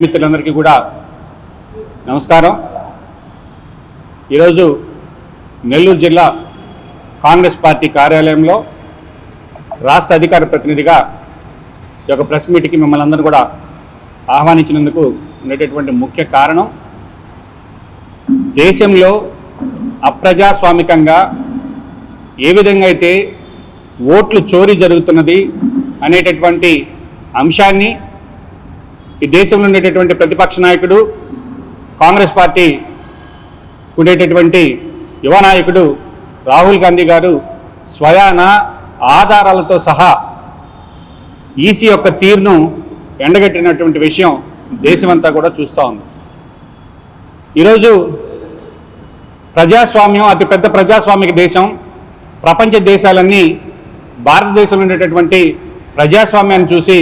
మిత్రులందరికీ కూడా నమస్కారం. ఈరోజు నెల్లూరు జిల్లా కాంగ్రెస్ పార్టీ కార్యాలయంలో రాష్ట్ర అధికార ప్రతినిధిగా ఈ యొక్క ప్రెస్ మీట్కి మిమ్మల్ని అందరూ కూడా ఆహ్వానించినందుకు ఉండేటటువంటి ముఖ్య కారణం దేశంలో అప్రజాస్వామికంగా ఏ విధంగా అయితే ఓట్లు చోరీ జరుగుతున్నది అనేటటువంటి అంశాన్ని ఈ దేశంలో ఉండేటటువంటి ప్రతిపక్ష నాయకుడు కాంగ్రెస్ పార్టీ ఉండేటటువంటి యువ నాయకుడు రాహుల్ గాంధీ గారు స్వయాన ఆధారాలతో సహా ఈసీ యొక్క తీరును ఎండగట్టినటువంటి విషయం దేశమంతా కూడా చూస్తూ ఉంది. ఈరోజు ప్రజాస్వామ్యం అతిపెద్ద ప్రజాస్వామిక దేశం ప్రపంచ దేశాలన్నీ భారతదేశంలో ఉండేటటువంటి ప్రజాస్వామ్యాన్ని చూసి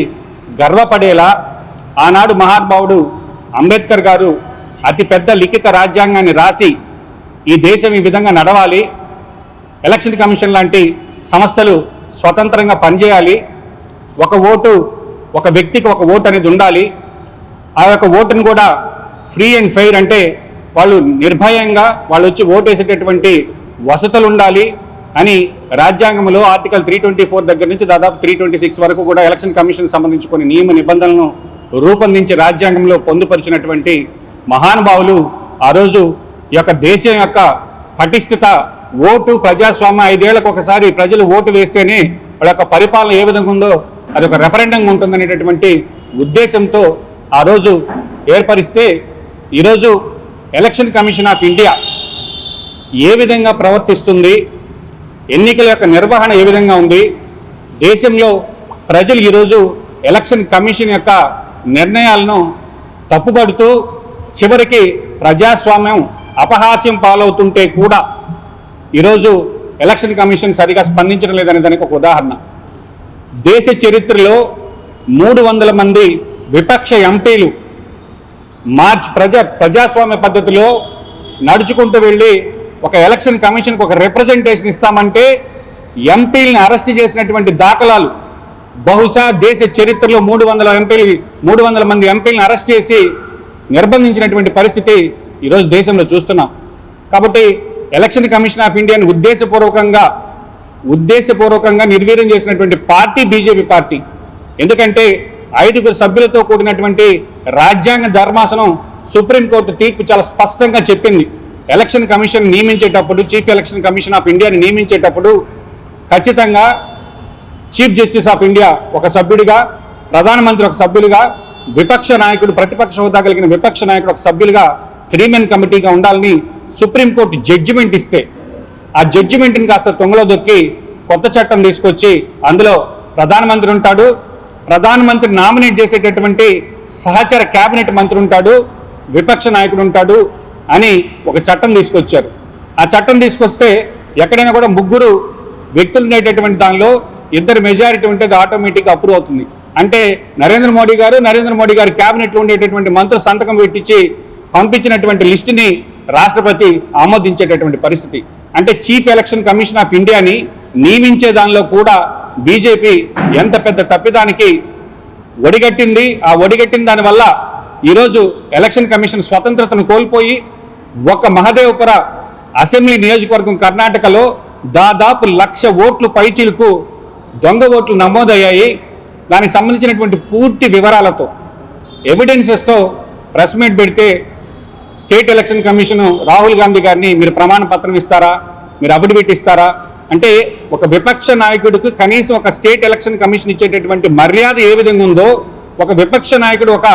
గర్వపడేలా ఆనాడు మహానుభావుడు అంబేద్కర్ గారు అతిపెద్ద లిఖిత రాజ్యాంగాన్ని రాసి ఈ దేశం ఈ విధంగా నడవాలి. ఎలక్షన్ కమిషన్ లాంటి సంస్థలు స్వతంత్రంగా పనిచేయాలి. ఒక ఓటు ఒక వ్యక్తికి ఒక ఓటు అనేది ఉండాలి. ఆ యొక్క ఓటును కూడా ఫ్రీ అండ్ ఫెయిర్ అంటే వాళ్ళు నిర్భయంగా వాళ్ళు వచ్చి ఓటు వేసేటటువంటి వసతులు ఉండాలి అని రాజ్యాంగంలో ఆర్టికల్ త్రీ ట్వంటీ ఫోర్ దగ్గర నుంచి దాదాపు త్రీ ట్వంటీ సిక్స్ వరకు కూడా ఎలక్షన్ కమిషన్ సంబంధించి కొన్ని నియమ నిబంధనలను రూపొందించి రాజ్యాంగంలో పొందుపరిచినటువంటి మహానుభావులు ఆ రోజు ఈ యొక్క దేశం యొక్క పటిష్టత ఓటు ప్రజాస్వామ్య ఐదేళ్ళకు ఒకసారి ప్రజలు ఓటు వేస్తేనే వాళ్ళ యొక్క పరిపాలన ఏ విధంగా ఉందో అది ఒక రెఫరెండం ఉంటుందనేటటువంటి ఉద్దేశంతో ఆ రోజు ఏర్పరిస్తే ఈరోజు ఎలక్షన్ కమిషన్ ఆఫ్ ఇండియా ఏ విధంగా ప్రవర్తిస్తుంది ఎన్నికల యొక్క నిర్వహణ ఏ విధంగా ఉంది దేశంలో ప్రజలు ఈరోజు ఎలక్షన్ కమిషన్ యొక్క నిర్ణయాలను తప్పుపడుతూ చివరికి ప్రజాస్వామ్యం అపహాస్యం పాలవుతుంటే కూడా ఈరోజు ఎలక్షన్ కమిషన్ సరిగా స్పందించడం లేదనే దానికి ఒక ఉదాహరణ. దేశ చరిత్రలో మూడు వందల మంది విపక్ష ఎంపీలు మార్చ్ ప్రజా ప్రజాస్వామ్య పద్ధతిలో నడుచుకుంటూ వెళ్ళి ఒక ఎలక్షన్ కమిషన్కి ఒక రిప్రజెంటేషన్ ఇస్తామంటే ఎంపీలను అరెస్ట్ చేసినటువంటి దాఖలాలు బహుశా దేశ చరిత్రలో మూడు వందల ఎంపీలు మూడు వందల మంది ఎంపీలను అరెస్ట్ చేసి నిర్బంధించినటువంటి పరిస్థితి ఈరోజు దేశంలో చూస్తున్నాం. కాబట్టి ఎలక్షన్ కమిషన్ ఆఫ్ ఇండియాని ఉద్దేశపూర్వకంగా ఉద్దేశపూర్వకంగా నిర్వీర్యం చేసినటువంటి పార్టీ బీజేపీ పార్టీ. ఎందుకంటే ఐదుగురు సభ్యులతో కూడినటువంటి రాజ్యాంగ ధర్మాసనం సుప్రీంకోర్టు తీర్పు చాలా స్పష్టంగా చెప్పింది. ఎలక్షన్ కమిషన్ నియమించేటప్పుడు చీఫ్ ఎలక్షన్ కమిషన్ ఆఫ్ ఇండియాని నియమించేటప్పుడు ఖచ్చితంగా చీఫ్ జస్టిస్ ఆఫ్ ఇండియా ఒక సభ్యుడిగా ప్రధానమంత్రి ఒక సభ్యులుగా విపక్ష నాయకుడు ప్రతిపక్ష హోదా కలిగిన విపక్ష నాయకుడు ఒక సభ్యులుగా త్రీ మెన్ కమిటీగా ఉండాలని సుప్రీంకోర్టు జడ్జిమెంట్ ఇస్తే ఆ జడ్జిమెంట్ని కాస్త తొంగలో దొక్కి కొత్త చట్టం తీసుకొచ్చి అందులో ప్రధానమంత్రి ఉంటాడు. ప్రధానమంత్రి నామినేట్ చేసేటటువంటి సహచర కేబినెట్ మంత్రి ఉంటాడు విపక్ష నాయకుడు ఉంటాడు అని ఒక చట్టం తీసుకొచ్చారు. ఆ చట్టం తీసుకొస్తే ఎక్కడైనా కూడా ముగ్గురు వ్యక్తులు ఉండేటటువంటి దానిలో ఇద్దరు మెజారిటీ ఉంటే అది ఆటోమేటిక్గా అప్రూవ్ అవుతుంది. అంటే నరేంద్ర మోడీ గారు నరేంద్ర మోడీ గారు క్యాబినెట్లో ఉండేటటువంటి మంత్రులు సంతకం పెట్టించి పంపించినటువంటి లిస్టుని రాష్ట్రపతి ఆమోదించేటటువంటి పరిస్థితి. అంటే చీఫ్ ఎలక్షన్ కమిషన్ ఆఫ్ ఇండియాని నియమించే దానిలో కూడా బీజేపీ ఎంత పెద్ద తప్పిదానికి ఒడిగట్టింది. ఆ ఒడిగట్టిన దానివల్ల ఈరోజు ఎలక్షన్ కమిషన్ స్వతంత్రతను కోల్పోయి ఒక మహదేవపుర అసెంబ్లీ నియోజకవర్గం కర్ణాటకలో దాదాపు లక్ష ఓట్లు పైచీలకు దొంగ ఓట్లు నమోదయ్యాయి. దానికి సంబంధించినటువంటి పూర్తి వివరాలతో ఎవిడెన్సెస్తో ప్రెస్ మీట్ పెడితే state election commission Rahul Gandhi గారిని మీరు ప్రమాణ పత్రం ఇస్తారా? మీరు అఫిడవిట్ ఇస్తారా? అంటే ఒక విపక్ష నాయకుడికి కనీసం ఒక స్టేట్ ఎలక్షన్ కమిషన్ ఇచ్చేటటువంటి మర్యాద ఏ విధంగా ఉందో ఒక విపక్ష నాయకుడు ఒక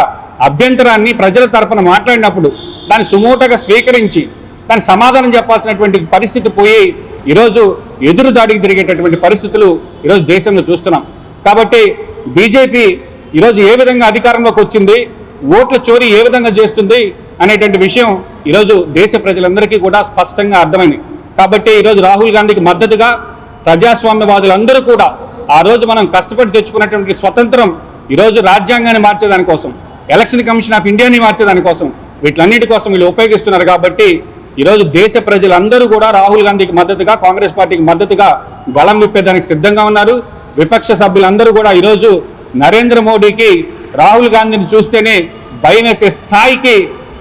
అభ్యంతరాన్ని ప్రజల తరపున మాట్లాడినప్పుడు దాన్ని సుమోటగా స్వీకరించి దాని సమాధానం చెప్పాల్సినటువంటి పరిస్థితి పోయి ఈరోజు ఎదురు దాడికి తిరిగేటటువంటి పరిస్థితులు ఈరోజు దేశంలో చూస్తున్నాం. కాబట్టి బీజేపీ ఈరోజు ఏ విధంగా అధికారంలోకి వచ్చింది ఓట్ల చోరీ ఏ విధంగా చేస్తుంది అనేటువంటి విషయం ఈరోజు దేశ ప్రజలందరికీ కూడా స్పష్టంగా అర్థమైంది. కాబట్టి ఈరోజు రాహుల్ గాంధీకి మద్దతుగా ప్రజాస్వామ్యవాదులందరూ కూడా ఆ రోజు మనం కష్టపడి తెచ్చుకున్నటువంటి స్వతంత్రం ఈరోజు రాజ్యాంగాన్ని మార్చేదానికోసం ఎలక్షన్ కమిషన్ ఆఫ్ ఇండియాని మార్చేదాని కోసం వీటిలన్నిటి కోసం వీళ్ళు ఉపయోగిస్తున్నారు కాబట్టి ఈరోజు దేశ ప్రజలందరూ కూడా రాహుల్ గాంధీకి మద్దతుగా కాంగ్రెస్ పార్టీకి మద్దతుగా బలం విప్పేదానికి సిద్ధంగా ఉన్నారు. విపక్ష సభ్యులందరూ కూడా ఈరోజు నరేంద్ర మోడీకి రాహుల్ గాంధీని చూస్తేనే భయం వేసే స్థాయికి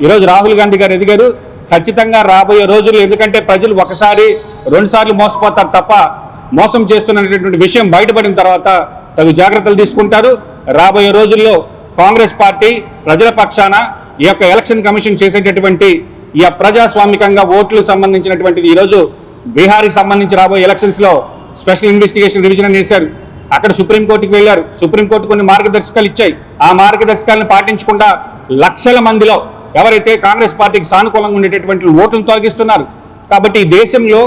ఈరోజు రాహుల్ గాంధీ గారు ఎదిగారు. ఖచ్చితంగా రాబోయే రోజుల్లో ఎందుకంటే ప్రజలు ఒకసారి రెండుసార్లు మోసపోతారు తప్ప మోసం చేస్తున్నటువంటి విషయం బయటపడిన తర్వాత తగు జాగ్రత్తలు తీసుకుంటారు. రాబోయే రోజుల్లో కాంగ్రెస్ పార్టీ ప్రజల పక్షాన ఈ యొక్క ఎలక్షన్ కమిషన్ చేసేటటువంటి ఈ ప్రజాస్వామికంగా ఓట్లు సంబంధించినటువంటిది ఈరోజు బీహార్కి సంబంధించి రాబోయే ఎలక్షన్స్లో స్పెషల్ ఇన్వెస్టిగేషన్ రివిజన్ అని వేశారు అక్కడ సుప్రీంకోర్టుకి వెళ్ళారు. సుప్రీంకోర్టు కొన్ని మార్గదర్శకాలు ఇచ్చాయి. ఆ మార్గదర్శకాలను పాటించకుండా లక్షల మందిలో ఎవరైతే కాంగ్రెస్ పార్టీకి సానుకూలంగా ఉండేటటువంటి ఓట్లను తొలగిస్తున్నారు. కాబట్టి ఈ దేశంలో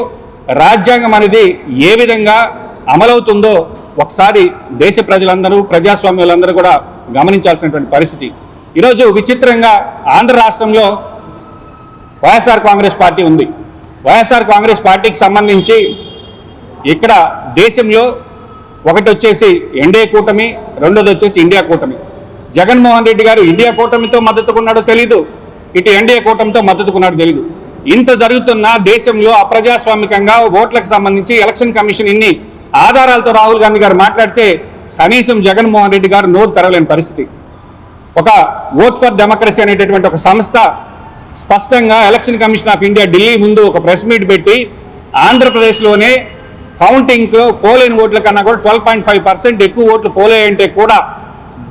రాజ్యాంగం అనేది ఏ విధంగా అమలవుతుందో ఒకసారి దేశ ప్రజలందరూ ప్రజాస్వామ్యులందరూ కూడా గమనించాల్సినటువంటి పరిస్థితి. ఈరోజు విచిత్రంగా ఆంధ్ర రాష్ట్రంలో వైఎస్ఆర్ కాంగ్రెస్ పార్టీ ఉంది. వైఎస్ఆర్ కాంగ్రెస్ పార్టీకి సంబంధించి ఇక్కడ దేశంలో ఒకటి వచ్చేసి ఎన్డీఏ కూటమి రెండోది వచ్చేసి ఇండియా కూటమి. జగన్మోహన్ రెడ్డి గారు ఇండియా కూటమితో మద్దతుకున్నాడో తెలీదు. ఇటు ఎన్డీఏ కూటమితో మద్దతుకున్నాడు తెలీదు. ఇంత జరుగుతున్న దేశంలో అప్రజాస్వామికంగా ఓట్లకు సంబంధించి ఎలక్షన్ కమిషన్ ఇన్ని ఆధారాలతో రాహుల్ గాంధీ గారు మాట్లాడితే కనీసం జగన్మోహన్ రెడ్డి గారు నోరు తెరవలేని పరిస్థితి. ఒక ఓట్ ఫర్ డెమోక్రసీ అనేటటువంటి ఒక సంస్థ స్పష్టంగా election commission of India Delhi ముందు ఒక ప్రెస్ మీట్ పెట్టి ఆంధ్రప్రదేశ్లోనే కౌంటింగ్ పోలైన ఓట్ల కన్నా కూడా ట్వెల్వ్ పాయింట్ ఫైవ్ పర్సెంట్ ఎక్కువ ఓట్లు పోలేయంటే కూడా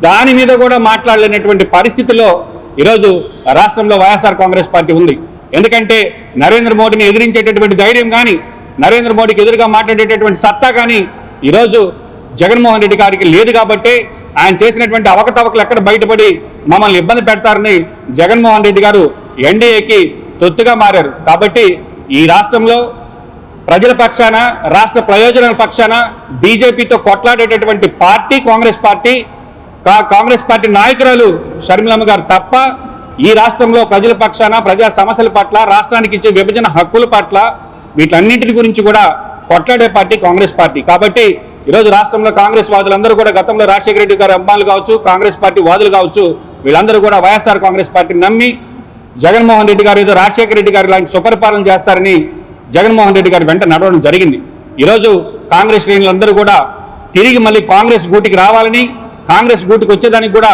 దాని మీద కూడా మాట్లాడలేనటువంటి పరిస్థితిలో ఈరోజు రాష్ట్రంలో వైఎస్ఆర్ కాంగ్రెస్ పార్టీ ఉంది. ఎందుకంటే నరేంద్ర మోడీని ఎదిరించేటటువంటి ధైర్యం కానీ నరేంద్ర మోడీకి ఎదురుగా మాట్లాడేటటువంటి సత్తా కానీ ఈరోజు జగన్మోహన్ రెడ్డి గారికి లేదు కాబట్టి ఆయన చేసినటువంటి అవకతవకలు ఎక్కడ బయటపడి మమ్మల్ని ఇబ్బంది పెడతారని జగన్మోహన్ రెడ్డి గారు ఎన్డీఏకి తొత్తుగా మారారు. కాబట్టి ఈ రాష్ట్రంలో ప్రజల పక్షాన రాష్ట్ర ప్రయోజనాల పక్షాన బీజేపీతో కొట్లాడేటటువంటి పార్టీ కాంగ్రెస్ పార్టీ కా- కాంగ్రెస్ పార్టీ నాయకురాలు షర్మిలమ్మ గారు తప్ప ఈ రాష్ట్రంలో ప్రజల పక్షాన ప్రజా సమస్యల పట్ల రాష్ట్రానికి ఇచ్చే విభజన హక్కుల పట్ల వీటన్నింటి గురించి కూడా కొట్లాడే పార్టీ కాంగ్రెస్ పార్టీ. కాబట్టి ఈరోజు రాష్ట్రంలో కాంగ్రెస్ వాదులందరూ కూడా గతంలో రాజశేఖర రెడ్డి గారు అమ్మాలు కావచ్చు కాంగ్రెస్ పార్టీ వాదులు కావచ్చు వీళ్ళందరూ కూడా వైఎస్ఆర్ కాంగ్రెస్ పార్టీని నమ్మి జగన్మోహన్ రెడ్డి గారు ఏదో రాజశేఖర రెడ్డి గారు లాంటి సుపరిపాలన చేస్తారని జగన్మోహన్ రెడ్డి గారి వెంట నడవడం జరిగింది. ఈరోజు కాంగ్రెస్ శ్రేణులందరూ కూడా తిరిగి మళ్ళీ కాంగ్రెస్ గూటికి రావాలని కాంగ్రెస్ గూటికి వచ్చేదానికి కూడా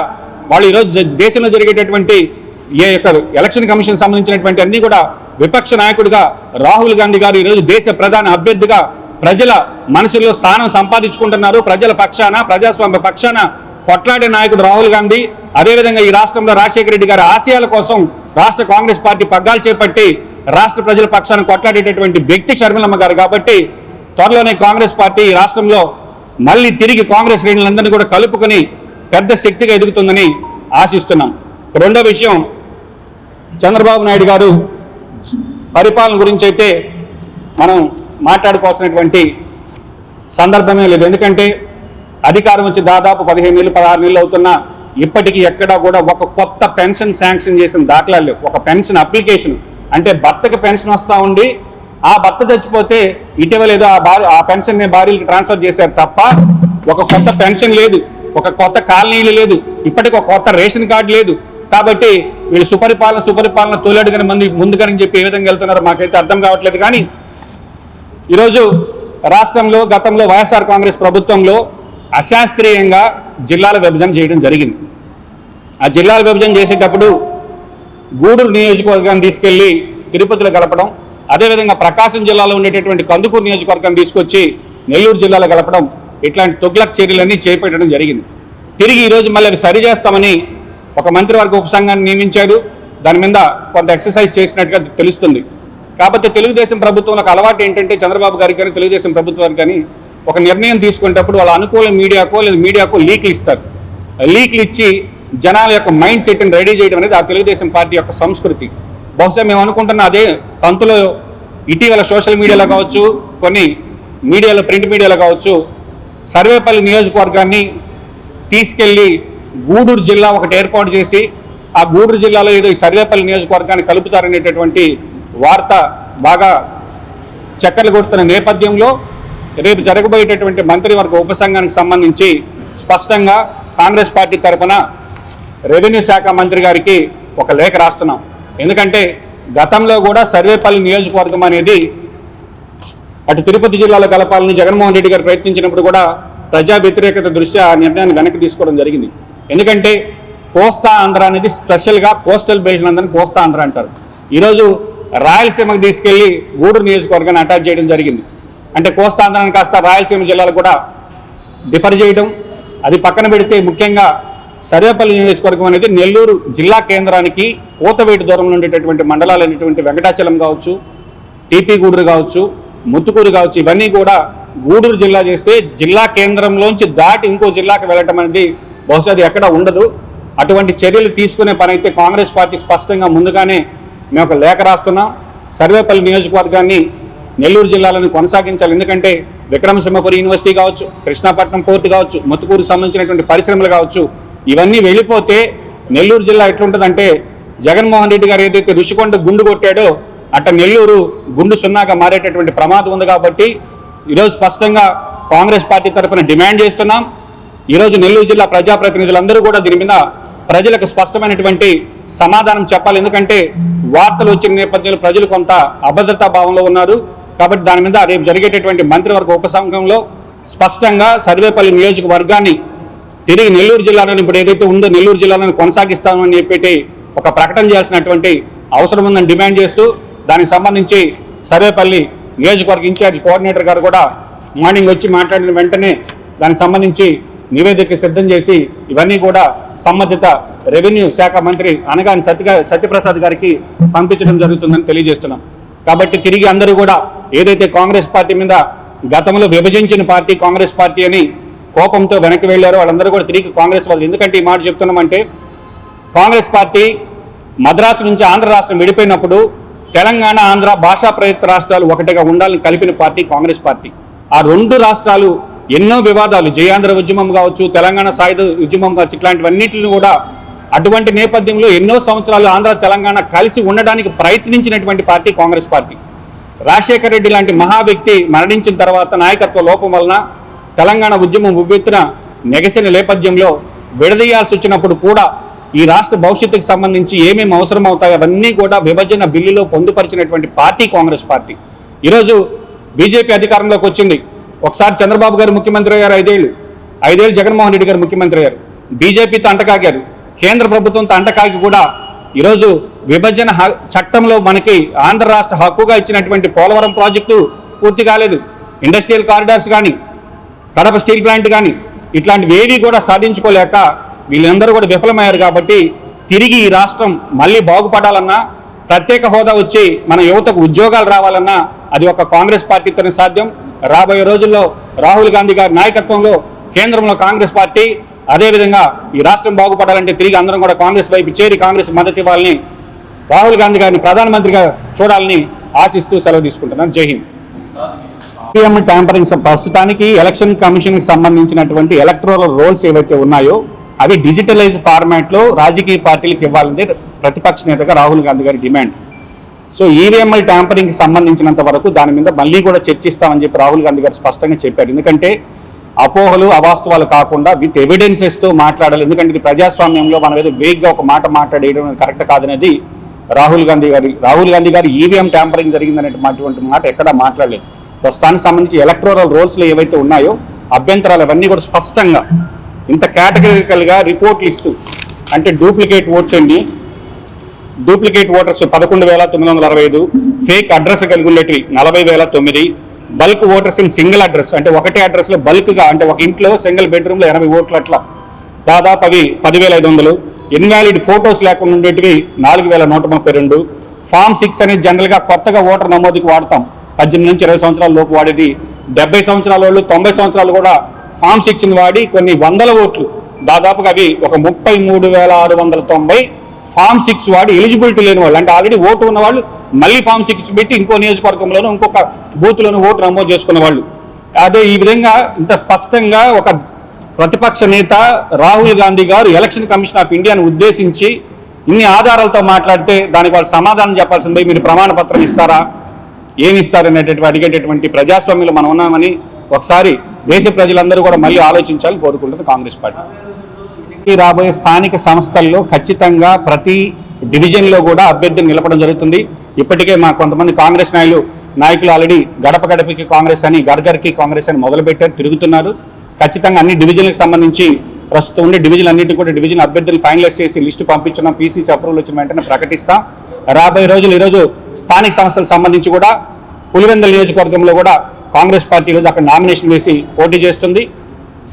వాళ్ళు ఈరోజు జ- దేశంలో జరిగేటటువంటి ఏ యొక్క ఎలక్షన్ కమిషన్ సంబంధించినటువంటి అన్నీ కూడా విపక్ష నాయకుడిగా రాహుల్ గాంధీ గారు ఈరోజు దేశ ప్రధాన అభ్యర్థిగా ప్రజల మనసులో స్థానం సంపాదించుకుంటున్నారు. ప్రజల పక్షాన ప్రజాస్వామ్య పక్షాన కొట్లాడే నాయకుడు రాహుల్ గాంధీ. అదేవిధంగా ఈ రాష్ట్రంలో రాజశేఖర రెడ్డి గారి ఆశయాల కోసం రాష్ట్ర కాంగ్రెస్ పార్టీ పగ్గాలు చేపట్టి రాష్ట్ర ప్రజల పక్షాన్ని కొట్లాడేటటువంటి వ్యక్తి షర్మిలమ్మ గారు కాబట్టి త్వరలోనే కాంగ్రెస్ పార్టీ రాష్ట్రంలో మళ్ళీ తిరిగి కాంగ్రెస్ శ్రేణులందరినీ కూడా కలుపుకొని పెద్ద శక్తిగా ఎదుగుతుందని ఆశిస్తున్నాం. రెండో విషయం చంద్రబాబు నాయుడు గారు పరిపాలన గురించి అయితే మనం మాట్లాడుకోవాల్సినటువంటి సందర్భమే లేదు. ఎందుకంటే అధికారం వచ్చి దాదాపు పదిహేను నెలలు పదహారు నెలలు అవుతున్నా ఇప్పటికీ ఎక్కడా కూడా ఒక కొత్త పెన్షన్ శాంక్షన్ చేసిన దాఖలా లేవు. ఒక పెన్షన్ అప్లికేషన్. అంటే భర్తకి పెన్షన్ వస్తూ ఉండి ఆ భర్త చచ్చిపోతే ఇటీవల ఏదో ఆ భార్య ఆ పెన్షన్ భార్యలకు ట్రాన్స్ఫర్ చేశారు తప్ప ఒక కొత్త పెన్షన్ లేదు. ఒక కొత్త కాలనీలు లేదు. ఇప్పటికి ఒక కొత్త రేషన్ కార్డు లేదు. కాబట్టి వీళ్ళు సుపరిపాలన సుపరిపాలన తోలేడుగానే మంది ముందుగాని చెప్పి ఏ విధంగా వెళ్తున్నారో మాకైతే అర్థం కావట్లేదు. కానీ ఈరోజు రాష్ట్రంలో గతంలో వైఎస్ఆర్ కాంగ్రెస్ ప్రభుత్వంలో అశాస్త్రీయంగా జిల్లాల విభజన చేయడం జరిగింది. ఆ జిల్లాల విభజన చేసేటప్పుడు గూడూరు నియోజకవర్గాన్ని తీసుకెళ్ళి తిరుపతిలో కలపడం అదేవిధంగా ప్రకాశం జిల్లాలో ఉండేటటువంటి కందుకూరు నియోజకవర్గాన్ని తీసుకొచ్చి నెల్లూరు జిల్లాలో కలపడం ఇట్లాంటి తొగ్లక్ చర్యలన్నీ చేపట్టడం జరిగింది. తిరిగి ఈరోజు మళ్ళీ అవి సరిచేస్తామని ఒక మంత్రివర్గ ఉపసంఘాన్ని నియమించారు. దాని మీద కొంత ఎక్సర్సైజ్ చేసినట్టుగా తెలుస్తుంది. కాకపోతే తెలుగుదేశం ప్రభుత్వం ఒక అలవాటు ఏంటంటే చంద్రబాబు గారికి కానీ తెలుగుదేశం ప్రభుత్వానికి కానీ ఒక నిర్ణయం తీసుకునేటప్పుడు వాళ్ళ అనుకూల మీడియాకో లేదా మీడియాకో లీక్లు ఇస్తారు. లీక్లు ఇచ్చి జనాల యొక్క మైండ్ సెట్ని రెడీ చేయడం అనేది ఆ తెలుగుదేశం పార్టీ యొక్క సంస్కృతి. బహుశా మేము అనుకుంటున్న అదే తంతులో ఇటీవల సోషల్ మీడియాలో కావచ్చు కొన్ని మీడియాలో ప్రింట్ మీడియాలో కావచ్చు సర్వేపల్లి నియోజకవర్గాన్ని తీసుకెళ్ళి గూడూరు జిల్లా ఒకటి ఏర్పాటు చేసి ఆ గూడూరు జిల్లాలో ఏదో ఈ సర్వేపల్లి నియోజకవర్గాన్ని కలుపుతారనేటటువంటి వార్త బాగా చక్కర్లు కొడుతున్న నేపథ్యంలో రేపు జరగబోయేటటువంటి మంత్రివర్గ ఉపసంఘానికి సంబంధించి స్పష్టంగా కాంగ్రెస్ పార్టీ తరఫున రెవెన్యూ శాఖ మంత్రి గారికి ఒక లేఖ రాస్తున్నాం. ఎందుకంటే గతంలో కూడా సర్వేపల్లి నియోజకవర్గం అనేది అటు తిరుపతి జిల్లాలో కలపాలని జగన్మోహన్ రెడ్డి గారు ప్రయత్నించినప్పుడు కూడా ప్రజా వ్యతిరేకత దృష్ట్యా ఆ నిర్ణయాన్ని వెనక్కి తీసుకోవడం జరిగింది. ఎందుకంటే కోస్తా ఆంధ్ర అనేది స్పెషల్గా కోస్టల్ బెల్ట్ అందరినీ కోస్తా ఆంధ్ర అంటారు. ఈరోజు రాయలసీమకు తీసుకెళ్ళి గూడూరు నియోజకవర్గాన్ని అటాచ్ చేయడం జరిగింది. అంటే కోస్తా ఆంధ్రాన్ని కాస్త రాయలసీమ జిల్లాలు కూడా డిఫర్ చేయడం అది పక్కన పెడితే ముఖ్యంగా సర్వేపల్లి నియోజకవర్గం అనేది నెల్లూరు జిల్లా కేంద్రానికి కోతవేటి దూరంలో ఉండేటటువంటి మండలాలు అనేటువంటి వెంకటాచలం కావచ్చు టీపీ గూడూరు కావచ్చు ముత్తుకూరు కావచ్చు ఇవన్నీ కూడా గూడూరు జిల్లా చేస్తే జిల్లా కేంద్రంలోంచి దాటి ఇంకో జిల్లాకు వెళ్ళటం అనేది బహుశా అది ఎక్కడ ఉండదు. అటువంటి చర్యలు తీసుకునే పని అయితే కాంగ్రెస్ పార్టీ స్పష్టంగా ముందుగానే మేము ఒక లేఖ రాస్తున్నాం. సర్వేపల్లి నియోజకవర్గాన్ని నెల్లూరు జిల్లాలను కొనసాగించాలి. ఎందుకంటే విక్రమసింహపురి యూనివర్సిటీ కావచ్చు కృష్ణాపట్నం పోర్టు కావచ్చు ముత్తుకూరు సంబంధించినటువంటి పరిశ్రమలు కావచ్చు ఇవన్నీ వెళ్ళిపోతే నెల్లూరు జిల్లా ఎట్లుంటుందంటే జగన్మోహన్ రెడ్డి గారు ఏదైతే రుషికొండ గుండు కొట్టాడో అట్ట నెల్లూరు గుండు సున్నాగా మారేటటువంటి ప్రమాదం ఉంది కాబట్టి ఈరోజు స్పష్టంగా కాంగ్రెస్ పార్టీ తరఫున డిమాండ్ చేస్తున్నాం. ఈరోజు నెల్లూరు జిల్లా ప్రజాప్రతినిధులందరూ కూడా దీని మీద ప్రజలకు స్పష్టమైనటువంటి సమాధానం చెప్పాలి. ఎందుకంటే వార్తలు వచ్చిన నేపథ్యంలో ప్రజలు కొంత అభద్రతా భావంలో ఉన్నారు. కాబట్టి దాని మీద రేపు జరిగేటటువంటి మంత్రివర్గ ఉపసంఘంలో స్పష్టంగా సర్వేపల్లి నియోజకవర్గాన్ని తిరిగి నెల్లూరు జిల్లాలో ఇప్పుడు ఏదైతే ఉందో నెల్లూరు జిల్లాలను కొనసాగిస్తామని చెప్పి ఒక ప్రకటన చేయాల్సినటువంటి అవసరం ఉందని డిమాండ్ చేస్తూ దానికి సంబంధించి సర్వేపల్లి నియోజకవర్గ ఇన్ఛార్జ్ కోఆర్డినేటర్ గారు కూడా మార్నింగ్ వచ్చి మాట్లాడిన వెంటనే దానికి సంబంధించి నివేదిక సిద్ధం చేసి ఇవన్నీ కూడా సంబంధిత రెవెన్యూ శాఖ మంత్రి అనగాని సత్య సత్యప్రసాద్ గారికి పంపించడం జరుగుతుందని తెలియజేస్తున్నాం. కాబట్టి తిరిగి అందరూ కూడా ఏదైతే కాంగ్రెస్ పార్టీ మీద గతంలో విభజించిన పార్టీ కాంగ్రెస్ పార్టీ అని కోపంతో వెనక్కి వెళ్ళారో వాళ్ళందరూ కూడా తిరిగి కాంగ్రెస్ వాళ్ళు. ఎందుకంటే ఈ మాట చెప్తున్నామంటే కాంగ్రెస్ పార్టీ మద్రాసు నుంచి ఆంధ్ర రాష్ట్రం విడిపోయినప్పుడు తెలంగాణ ఆంధ్ర భాషా ప్రయుక్త రాష్ట్రాలు ఒకటిగా ఉండాలని కలిపిన పార్టీ కాంగ్రెస్ పార్టీ. ఆ రెండు రాష్ట్రాలు ఎన్నో వివాదాలు జయాంధ్ర ఉద్యమం కావచ్చు తెలంగాణ సాయుధ ఉద్యమం కావచ్చు ఇట్లాంటివన్నింటిని కూడా అటువంటి నేపథ్యంలో ఎన్నో సంవత్సరాలు ఆంధ్ర తెలంగాణ కలిసి ఉండడానికి ప్రయత్నించినటువంటి పార్టీ కాంగ్రెస్ పార్టీ. రాజశేఖర రెడ్డి లాంటి మహా వ్యక్తి మరణించిన తర్వాత నాయకత్వ లోపం వలన తెలంగాణ ఉద్యమం ఉవ్వెత్తున నెగసిన నేపథ్యంలో విడదీయాల్సి వచ్చినప్పుడు కూడా ఈ రాష్ట్ర భవిష్యత్తుకు సంబంధించి ఏమేమి అవసరం అవుతాయో అవన్నీ కూడా విభజన బిల్లులో పొందుపరిచినటువంటి పార్టీ కాంగ్రెస్ పార్టీ. ఈరోజు బీజేపీ అధికారంలోకి వచ్చింది. ఒకసారి చంద్రబాబు గారు ముఖ్యమంత్రి అయ్యారు ఐదేళ్ళు. ఐదేళ్ళు జగన్మోహన్ రెడ్డి గారు ముఖ్యమంత్రి అయ్యారు. బీజేపీతో అంటకాగారు. కేంద్ర ప్రభుత్వంతో అంటకాగి కూడా ఈరోజు విభజన హ- చట్టంలో మనకి ఆంధ్ర రాష్ట్ర హక్కుగా ఇచ్చినటువంటి పోలవరం ప్రాజెక్టు పూర్తి కాలేదు. ఇండస్ట్రియల్ కారిడార్స్ కానీ కడప స్టీల్ ప్లాంట్ కానీ ఇట్లాంటివి ఏవి కూడా సాధించుకోలేక వీళ్ళందరూ కూడా విఫలమయ్యారు కాబట్టి తిరిగి ఈ రాష్ట్రం మళ్ళీ బాగుపడాలన్నా ప్రత్యేక హోదా వచ్చి మన యువతకు ఉద్యోగాలు రావాలన్నా అది ఒక కాంగ్రెస్ పార్టీతోనే సాధ్యం. రాబోయే రోజుల్లో రాహుల్ గాంధీ గారి నాయకత్వంలో కేంద్రంలో కాంగ్రెస్ పార్టీ అదేవిధంగా ఈ రాష్ట్రం బాగుపడాలంటే తిరిగి అందరం కూడా కాంగ్రెస్ వైపు చేరి కాంగ్రెస్ మద్దతు ఇవ్వాలని రాహుల్ గాంధీ గారిని ప్రధానమంత్రిగా చూడాలని ఆశిస్తూ సెలవు తీసుకుంటున్నాను. జై హింద్. ట్యాంపరింగ్ ప్రస్తుతానికి ఎలక్షన్ కమిషన్కి సంబంధించినటువంటి ఎలక్ట్రల్ రోల్స్ ఏవైతే ఉన్నాయో అవి డిజిటలైజ్ ఫార్మాట్లో రాజకీయ పార్టీలకు ఇవ్వాలని ప్రతిపక్ష నేతగా రాహుల్ గాంధీ గారి డిమాండ్. సో ఈవీఎంఐ ట్యాంపరింగ్కి సంబంధించినంత వరకు దాని మీద మళ్ళీ కూడా చర్చిస్తామని చెప్పి రాహుల్ గాంధీ గారు స్పష్టంగా చెప్పారు. ఎందుకంటే అపోహలు అవాస్తవాలు కాకుండా విత్ ఎవిడెన్సెస్తో మాట్లాడాలి. ఎందుకంటే ఇది ప్రజాస్వామ్యంలో మనం ఏదో వేగ్గా ఒక మాట మాట్లాడేయడం కరెక్ట్ కాదనేది రాహుల్ గాంధీ గారి రాహుల్ గాంధీ గారు ఈవీఎం ట్యాంపరింగ్ జరిగిందనేటువంటి మాట ఎక్కడా మాట్లాడలేదు. ప్రస్తుతానికి సంబంధించి ఎలక్ట్రోరల్ రోల్స్లో ఏవైతే ఉన్నాయో అభ్యంతరాలు అవన్నీ కూడా స్పష్టంగా ఇంత కేటగిరికల్గా రిపోర్ట్లు ఇస్తూ అంటే డూప్లికేట్ ఓట్స్ అండి. డూప్లికేట్ ఓటర్స్ పదకొండు వేల తొమ్మిది వందల అరవై ఐదు ఫేక్ అడ్రస్ కలిగి ఉండేటివి నలభై వేల తొమ్మిది bulk voters in single address అంటే ఒకటే అడ్రస్లో బల్క్గా అంటే ఒక ఇంట్లో సింగిల్ బెడ్రూమ్లో ఎనభై ఓట్లు అట్లా. దాదాపు అవి పదివేల ఐదు వందలు ఇన్వాలిడ్ ఫోటోస్ లేకుండా ఉండేటివి నాలుగు వేల నూట ముప్పై రెండు. ఫామ్ సిక్స్ అనేది జనరల్గా కొత్తగా ఓటర్ నమోదుకి వాడతాం. పద్దెనిమిది నుంచి ఇరవై సంవత్సరాల లోపు వాడేది. డెబ్బై సంవత్సరాల వాళ్ళు తొంభై సంవత్సరాలు కూడా ఫామ్ సిక్స్ని వాడి కొన్ని వందల ఓట్లు. దాదాపుగా అవి ఒక ముప్పై మూడు వేల ఆరు వందల తొంభై ఫామ్ సిక్స్ వాడు ఎలిజిబిలిటీ లేని వాళ్ళు. అంటే ఆల్రెడీ ఓటు ఉన్న వాళ్ళు మళ్ళీ ఫామ్ సిక్స్ పెట్టి ఇంకో నియోజకవర్గంలోనూ ఇంకొక బూత్లోనూ ఓటు నమోదు చేసుకున్న వాళ్ళు. అదే ఈ విధంగా ఇంత స్పష్టంగా ఒక ప్రతిపక్ష నేత రాహుల్ గాంధీ గారు ఎలక్షన్ కమిషన్ ఆఫ్ ఇండియాను ఉద్దేశించి ఇన్ని ఆధారాలతో మాట్లాడితే దానికి వాళ్ళు సమాధానం చెప్పాల్సింది పోయి మీరు ప్రమాణ పత్రం ఇస్తారా? ఏమి ఇస్తారు అనేటటువంటి అడిగేటటువంటి ప్రజాస్వామ్యంలో మనం ఉన్నామని ఒకసారి దేశ ప్రజలందరూ కూడా మళ్ళీ ఆలోచించాలని కోరుకుంటుంది కాంగ్రెస్ పార్టీ. ఈ రాబోయే స్థానిక సంస్థల్లో ఖచ్చితంగా ప్రతి డివిజన్లో కూడా అభ్యర్థిని నిలపడం జరుగుతుంది. ఇప్పటికే మా కొంతమంది కాంగ్రెస్ నాయకులు నాయకులు ఆల్రెడీ గడప గడపకి కాంగ్రెస్ అని గర్గర్కి కాంగ్రెస్ అని మొదలుపెట్టారు తిరుగుతున్నారు. ఖచ్చితంగా అన్ని డివిజన్లకు సంబంధించి ప్రస్తుతం ఉండే డివిజన్ అన్నిటి కూడా డివిజన్ అభ్యర్థులు ఫైనలైజ్ చేసి లిస్టు పంపించడం పీసీసీ అప్రూవల్ వచ్చిన వెంటనే ప్రకటిస్తాం. రాబోయే రోజులు ఈరోజు స్థానిక సంస్థలకు సంబంధించి కూడా పులివెందుల నియోజకవర్గంలో కూడా కాంగ్రెస్ పార్టీ ఈరోజు అక్కడ నామినేషన్ వేసి పోటీ చేస్తుంది.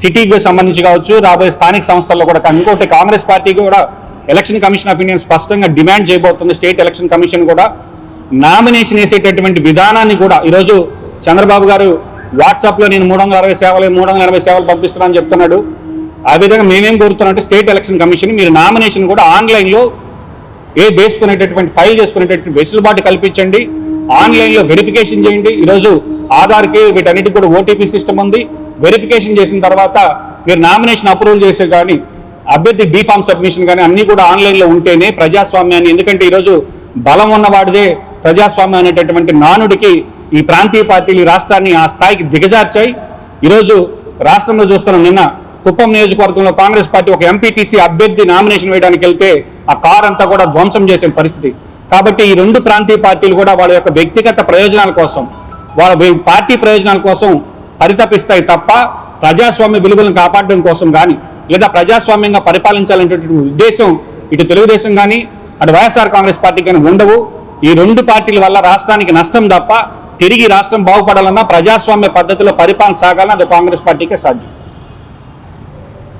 సిటీకి సంబంధించి కావచ్చు రాబోయే స్థానిక సంస్థల్లో కూడా ఇంకోటి కాంగ్రెస్ పార్టీ కూడా ఎలక్షన్ కమిషన్ ఆఫ్ ఇండియా స్పష్టంగా డిమాండ్ చేయబోతుంది. స్టేట్ ఎలక్షన్ కమిషన్ కూడా నామినేషన్ వేసేటటువంటి విధానాన్ని కూడా ఈరోజు చంద్రబాబు గారు వాట్సాప్లో నేను మూడు వందల అరవై సేవలు మూడు వందల ఎనభై సేవలు పంపిస్తున్నానని చెప్తున్నాడు. ఆ విధంగా మేమేం కోరుతున్నామంటే స్టేట్ ఎలక్షన్ కమిషన్ మీరు నామినేషన్ కూడా ఆన్లైన్లో ఏ వేసుకునేటటువంటి ఫైల్ చేసుకునేటటువంటి వెసులుబాటు కల్పించండి. ఆన్లైన్లో వెరిఫికేషన్ చేయండి. ఈరోజు ఆధార్కి వీటన్నిటికి కూడా ఓటీపీ సిస్టమ్ ఉంది. వెరిఫికేషన్ చేసిన తర్వాత మీరు నామినేషన్ అప్రూవల్ చేసే కానీ అభ్యర్థి బీఫామ్ సబ్మిషన్ కానీ అన్నీ కూడా ఆన్లైన్లో ఉంటేనే ప్రజాస్వామ్యాన్ని ఎందుకంటే ఈరోజు బలం ఉన్నవాడిదే ప్రజాస్వామ్యం అనేటటువంటి నానుడికి ఈ ప్రాంతీయ పార్టీలు ఈ రాష్ట్రాన్ని ఆ స్థాయికి దిగజార్చాయి. ఈరోజు రాష్ట్రంలో చూస్తున్నాం నిన్న కుప్పం నియోజకవర్గంలో కాంగ్రెస్ పార్టీ ఒక ఎంపీటీసీ అభ్యర్థి నామినేషన్ వేయడానికి వెళ్తే ఆ కార్ అంతా కూడా ధ్వంసం చేసే పరిస్థితి. కాబట్టి ఈ రెండు ప్రాంతీయ పార్టీలు కూడా వాళ్ళ యొక్క వ్యక్తిగత ప్రయోజనాల కోసం వాళ్ళ పార్టీ ప్రయోజనాల కోసం పరితపిస్తాయి తప్ప ప్రజాస్వామ్య విలువలను కాపాడడం కోసం కానీ లేదా ప్రజాస్వామ్యంగా పరిపాలించాలనేటువంటి ఉద్దేశం ఇటు తెలుగుదేశం కానీ అటు వైఎస్ఆర్ కాంగ్రెస్ పార్టీ కానీ ఉండవు. ఈ రెండు పార్టీల వల్ల రాష్ట్రానికి నష్టం తప్ప తిరిగి రాష్ట్రం బాగుపడాలన్నా ప్రజాస్వామ్య పద్ధతిలో పరిపాలన సాగాలన్నా అది కాంగ్రెస్ పార్టీకే సాధ్యం.